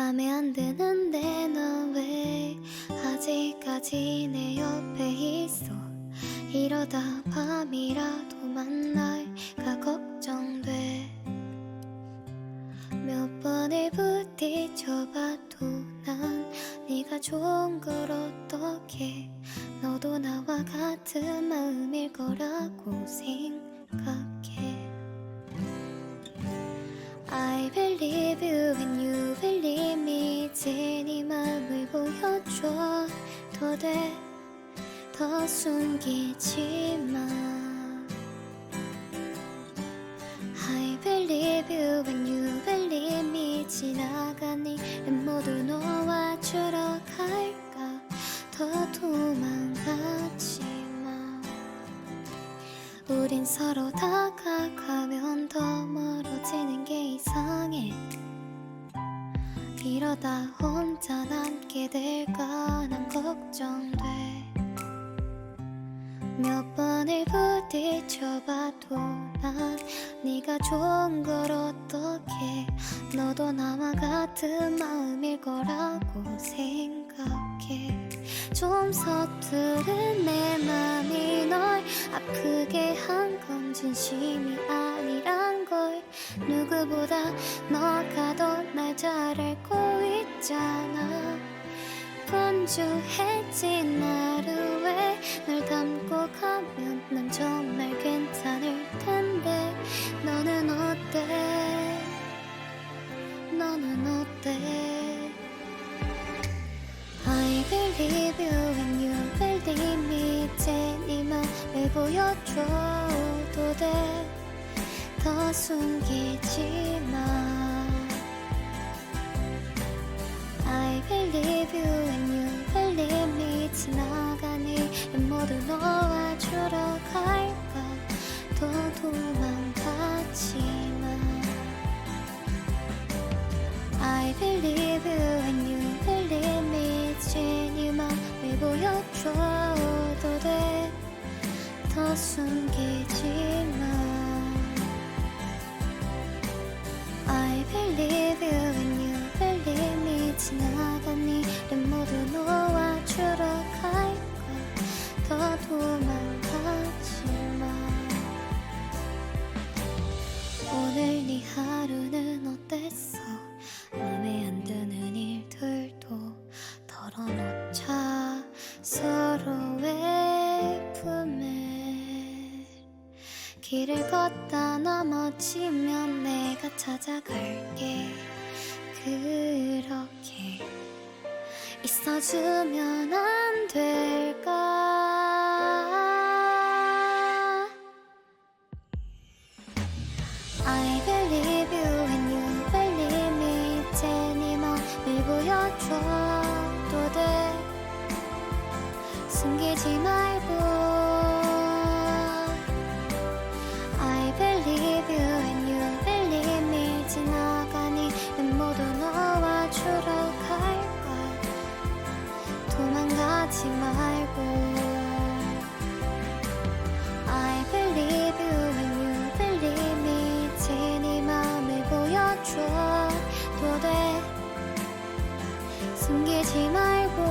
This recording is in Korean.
맘에 안 드는데 넌 왜 아직까지 내 옆에 있어? 이러다 밤이라도 만날까 걱정돼. 몇 번을 부딪혀봐도 난 네가 좋은 걸 어떻게? 너도 나와 같은 마음일 거라고 생각 이제 네 마음을 보여줘도 돼더 숨기지 마 I believe you and you believe me. 일은 모두 놓아주러 갈까? 더 도망가지 마 우린 서로 다가가면 더 멀어지는 게 이상해 이러다 혼자 남게 될까 난 걱정돼. 몇 번을 부딪혀봐도 난 네가 좋은 걸 어떻게 너도 나와 같은 마음일 거라고 생각해. 좀 서투른 내 맘이 널 아프게 한 건 진심이 아니란 걸 누구보다 너가 더 날 잘 알고 있잖아. 분주해진 하루에 널 담고 가면 난 정말 괜찮을 텐데 너는 더 숨기지 마 I believe you and you believe me 일은 모두 놓아주러 갈까 더 도망가지 마 I believe you and you believe me 네 맘을 보여줘도 돼더 숨기 도망가지 마 오늘 네 하루는 어땠어? 맘에 안 드는 일들도 털어놓자. 서로의 품에 길을 걷다 넘어지면 내가 찾아갈게. 그렇게 있어주면 안될 줘도 돼 숨기지 말고 숨기지 말고